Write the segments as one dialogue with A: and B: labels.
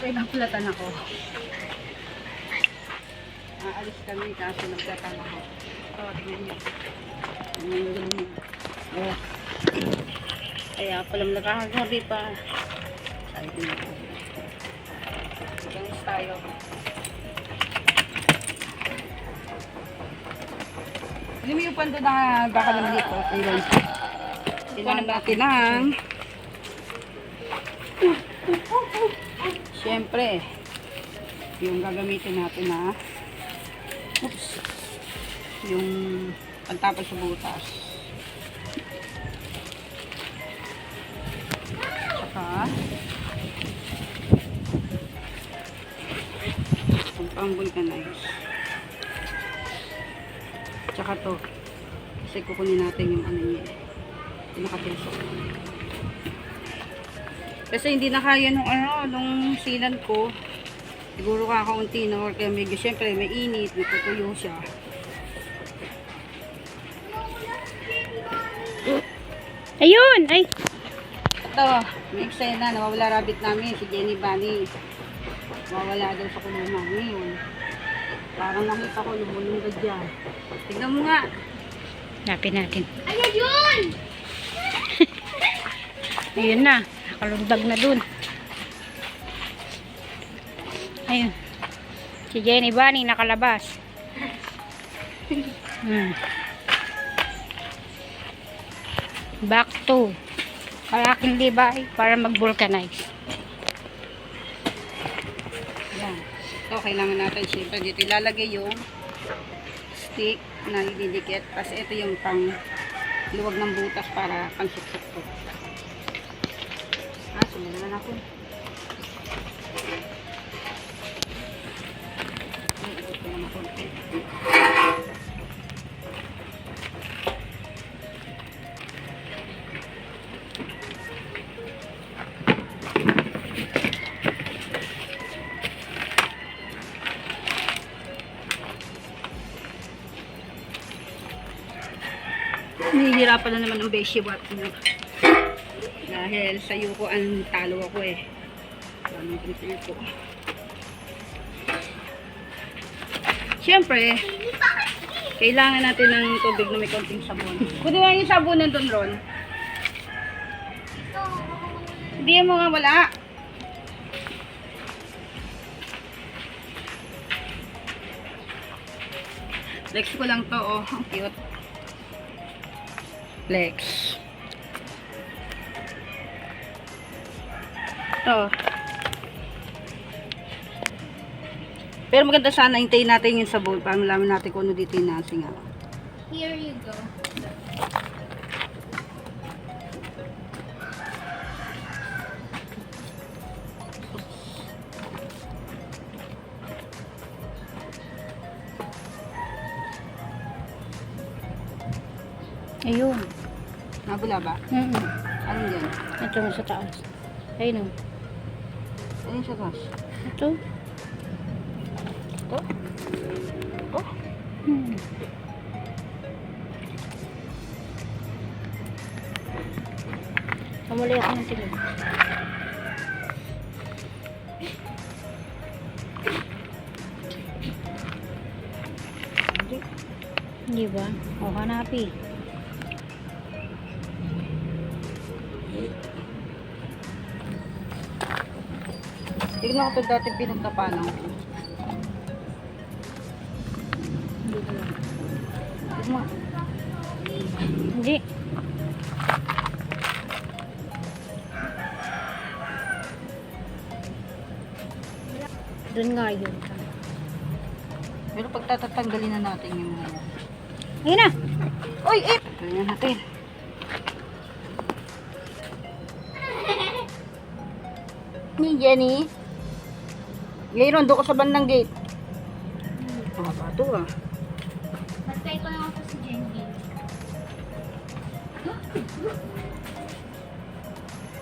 A: Nakipaplatan ako. Aalis kami kaso nagplatan ako. Oh, tingnan niyo. Tingnan ganun. Oh. Kaya palang nakakagabi pa. Sabi ko na. Ganun tayo. Alam mo yung pando na baka naman dito. Ayun. Kailangan natin ng Siyempre, yung gagamitin natin na oops, yung pantapos sa butas. Saka, yung pang vulcanize. Tsaka to, kasi kukunin natin yung ano niya, yung nakatilsok. Kasi hindi na kaya nung ano, nung silan ko. Siguro kakaunti na or kaya medyo syempre may init, natutuyo siya.
B: Ayun! Ay!
A: Ito, may eksena, nawawala rabbit namin, si Jenny Bunny. Nawawala daw sa kulungan ngayon. Parang nakita ko lumulunggad dyan. Tignan mo nga.
B: Napin natin.
C: Ayan yun!
B: Ayun na. Nakalundag na dun. Ayun. Si Jenny Bunny nakalabas. Hmm. Back to kalaking libay para mag-vulcanize.
A: Yan. Ito, kailangan natin syempre dito ilalagay yung stick na ididikit. Kasi ito yung pang luwag ng butas para pang suksok sumunod na ako. Naman konti. Nahihirapan na naman ang beshi wat mo. Dahil sa yuko ang talo ako eh. Daming prepare ko. Siyempre, kailangan natin ng tubig na may konting sabon. Kunin yung sabon doon, Ron. Hindi mo nga wala. Lex ko lang to, oh. Ang cute. Lex. Ito. Pero maganda sana hintayin natin yung sabon para malaman natin kung ano dito yung nasi nga.
C: Here you go.
B: Ayun.
A: Nabula ba?
B: Mm -mm.
A: Anong yan?
B: Ito na sa taas. Ayun o.
A: Ayun siya, Ross.
B: Ito.
A: Ito? Oh.
B: Hmm. Kamuli ako hanapi.
A: Tignan ko ito dati pinagtapanan.
B: Hindi. Doon nga yun.
A: Pero pagtatatanggalin na natin yung ano.
B: Ayun na.
A: Uy, eh! Ganyan natin. Ni Jenny. Ngayon, doon ko sa bandang gate. Mga bato ah.
C: Bastay ko naman po si Jenny.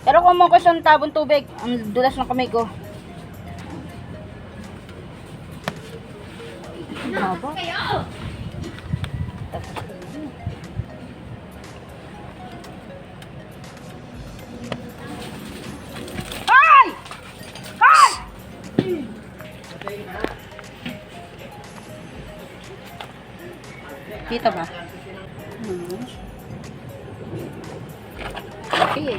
A: Pero kung mo ko isang tabong tubig, ang dulas ng kamay ko. Haba.
C: Kayo!
A: Kita ba? Hmm. Okay.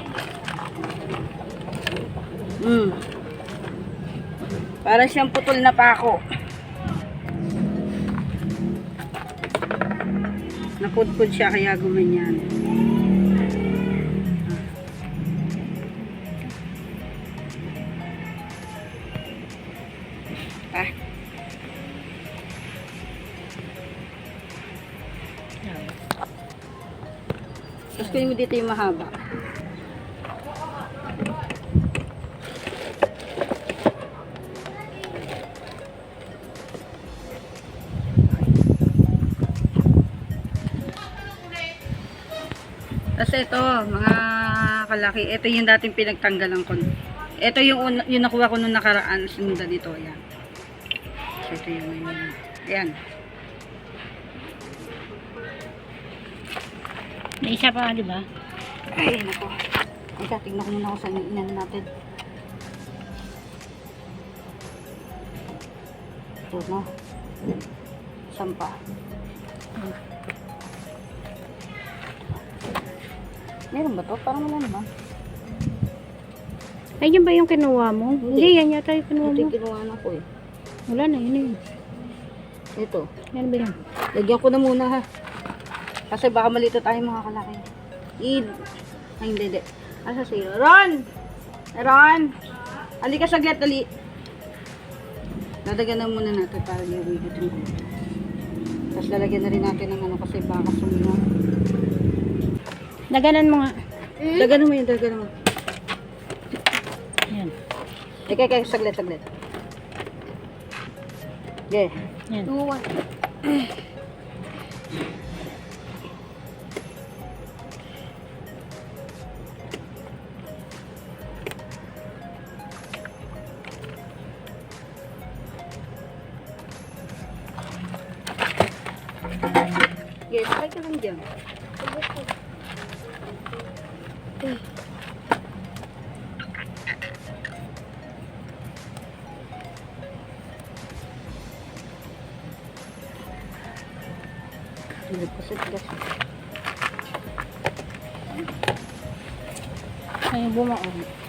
A: Hmm. Para siyang putol na pako. Napudpud siya kaya gumanyan. Ah. Kunin mo dito yung mahaba. Tapos ito, mga kalaki, ito yung dating pinagtanggalan ko. Ito yung, yung nakuha ko nung nakaraan, sinundan dito, ayan. So, ito yung, yung
B: May isa pa, di ba?
A: Ay, nako. Ika, tignan ko muna ako sa inan natin. Ito, no? Sampa. Meron ba to? Parang wala naman.
B: Ay, yun ba yung kinuha mo? Hindi, yan yata yung kinuha
A: Ito
B: mo.
A: yung kinuha na ko eh.
B: Wala na, yun yun.
A: Ito.
B: Yan ba yan?
A: Lagyan ko na muna ha. Kasi baka malito tayo mga kalaki. I... Ay, hindi, hindi. Asa si Ron! Ron! Ali ka saglit, dali. Lalagyan na muna natin para yung wigit yung Tapos lalagyan na rin natin ng ano kasi baka sumiyaw.
B: Daganan mo nga.
A: Dagano mo yun, dagano mo.
B: Yan.
A: Ika, ika, saglit, saglit. Okay.
B: Yan.
C: Two, one.
A: Yes, sakay ka lang dyan. Tigas.
B: Ay, bumaon.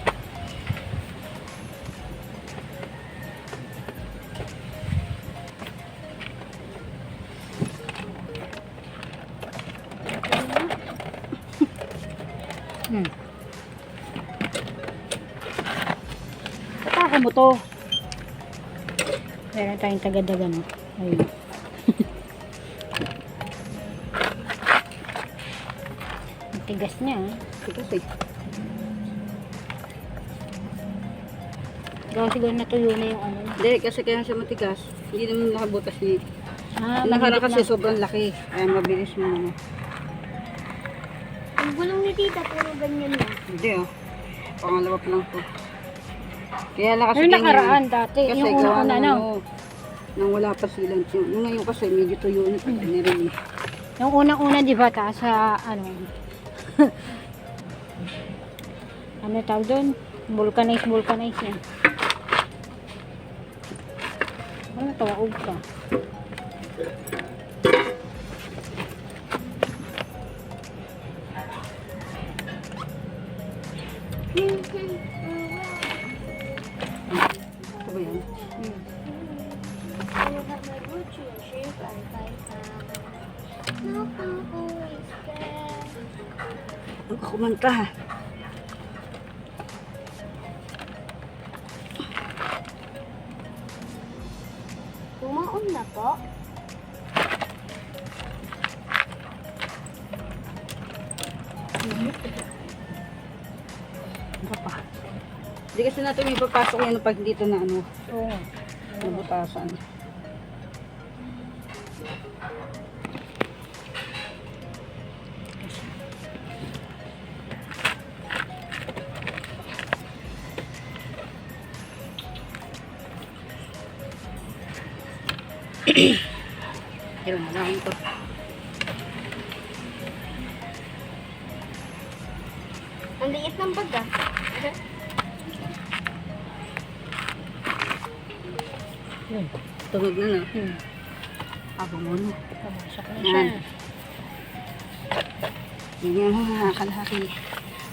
B: Tayong tagadagan. Ayun. Tigas niya. ah.
A: Tigas eh.
B: Gawa siguro natuyo na yung ano.
A: Hindi, kasi kaya siya matigas. Hindi naman nakabutas ni.
B: Ah,
A: Nakara kasi
B: na.
A: sobrang laki. Kaya mabilis mo ano.
C: Ang gulong ni tita, puro ganyan na.
A: Hindi oh. Pangalawa pa lang to. Kaya lang kasi
B: Ano
A: ganyan.
B: nakaraan dati?
A: Kasi
B: yung una-una,
A: ng
B: no?
A: ano, Nang wala pa silang yun. Nung ngayon kasi medyo tuyo na. Patay na rin eh.
B: Yung unang-una, di ba, taas sa, ano, ano tawag doon? Vulcanize, vulcanize yan. Ano tawag ka?
A: Ito ba yan?
B: Hmm.
C: You have my Gucci and shape I find No, I'm always there.
A: Huwag ka kumanta ha.
C: Bumaon na po.
A: Ano pa? Hindi kasi natin may papasok yan pag dito na ano,
B: Oo.
A: nabutasan.
C: Ang liit ng bag ah.
A: Tunog na na.
B: Hmm.
A: Abo mo na.
B: Pumasok na siya.
A: Yan yan mga kalaki.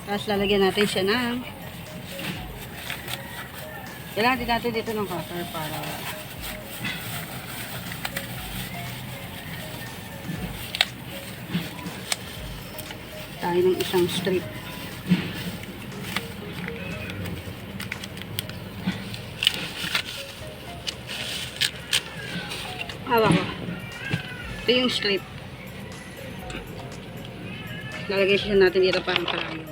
A: Tapos lalagyan natin siya ng kailangan din natin dito ng cutter para tayo ng isang strip. Hawak ko. Ito yung strip. Lalagay siya natin dito parang kalayong.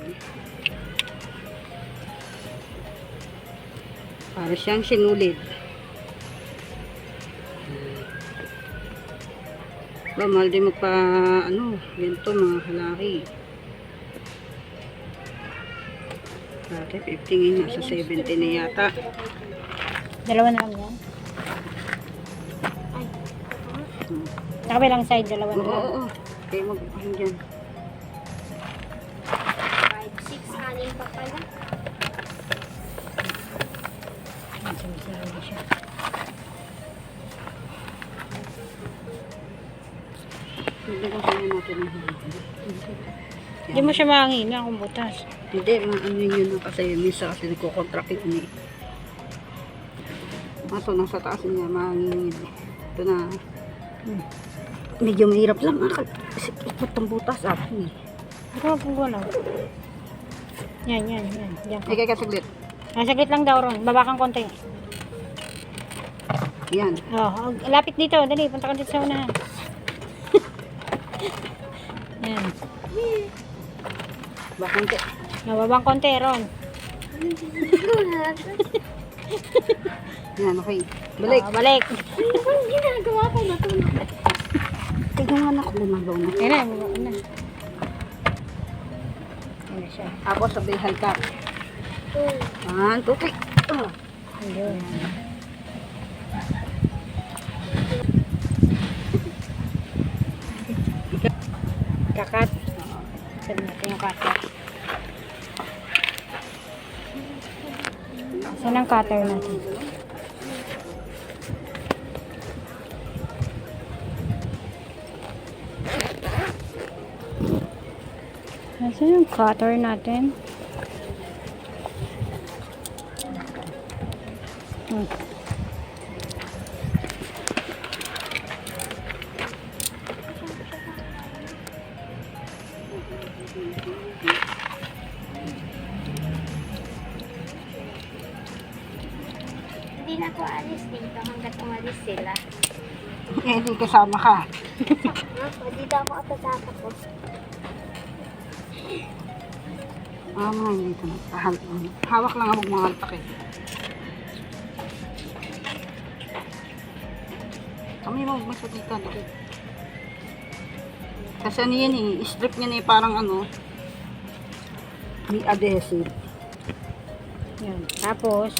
A: Para siyang sinulid. Ba, mahal din magpa, ano, ganito mga kalaki. Dati 50 ngayon, nasa 70 na yata.
B: Dalawa na lang yan.
C: Ay,
A: Hmm.
B: Sa kabilang side, dalawa
A: Oo,
B: na lang.
A: oo, oo. Kaya mag, ano dyan.
C: 5, 6, anin pa pala.
B: Siya.
A: Nagdagan kaya natin ng hangin.
B: Hindi mo siya mahangin kung butas.
A: Hindi, maano yun na kasi misa kasi nagko-contract yun eh. Ito, nasa taas niya, mahangin yun eh. Ito na,
B: Hmm.
A: medyo mahirap lang ah, kasi ikot ang butas akin eh.
B: Ito kung gulaw. Yan, yan, yan. Diyan ka.
A: Ay, kaya saglit.
B: Ah, saglit lang daw ron. Baba kang konti.
A: Yan.
B: Oh, lapit dito. Dali, punta ka dito sa unahan. yan.
A: Bakang te.
B: Nababang konti, Ron.
A: Yan, okay. Balik.
B: Ah, balik.
C: Ano ginagawa ko matulog?
A: Tignan nga na ako lumalaw na.
B: Yan na, yan na. Yan na siya.
A: Ako sabay halka. Three. Ah.
B: Ayun. Saan ang cutter natin? Nasaan yung cutter natin? Hmm.
C: Hindi na ako alis dito hanggat umalis sila.
A: Eh, di kasama ka.
C: Ako, dito ako tatatapos.
A: Ah, mga dito na. Tahal. Hawak lang ako mga halpak eh. Kami mo, mas. Dikit. Kasi ano yan eh, strip niya na eh, parang ano, may adhesive.
B: Yan. Tapos,